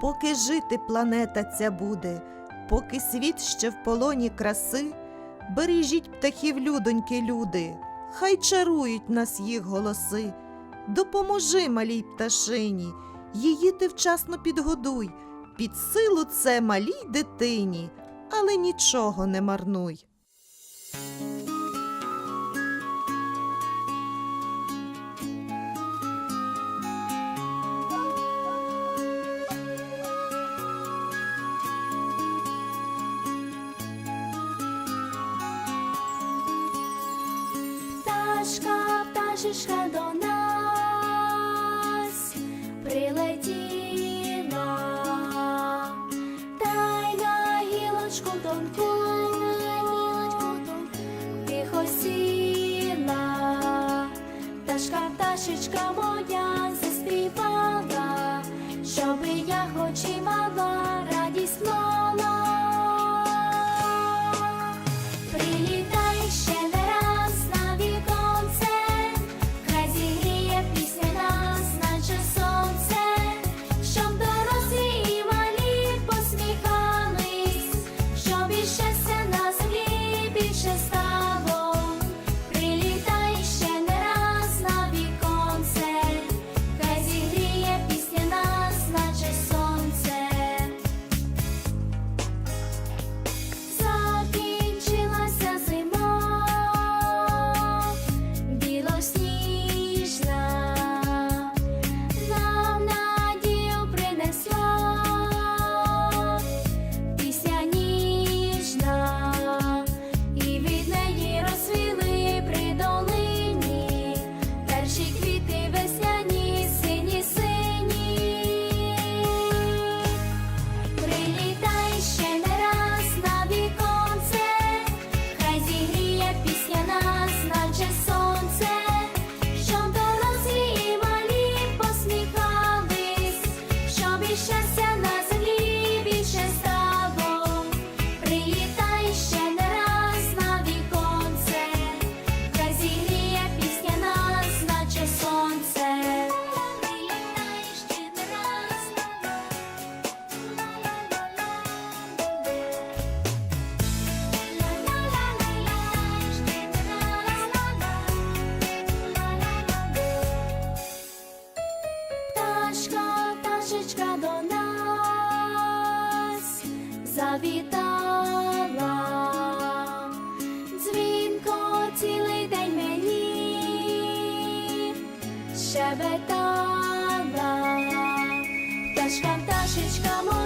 Поки жити планета ця буде, поки світ ще в полоні краси, бережіть птахів, людоньки, люди, хай чарують нас їх голоси. Допоможи малій пташині, її ти вчасно підгодуй. Під силу це малій дитині, але нічого не марнуй. Пташечка до нас прилетіла, та й на гілочку тонку, тихо сіла, пташка, пташечка моя завітала, дзвінко цілий день мені щебетала, пташка, пташечка моя.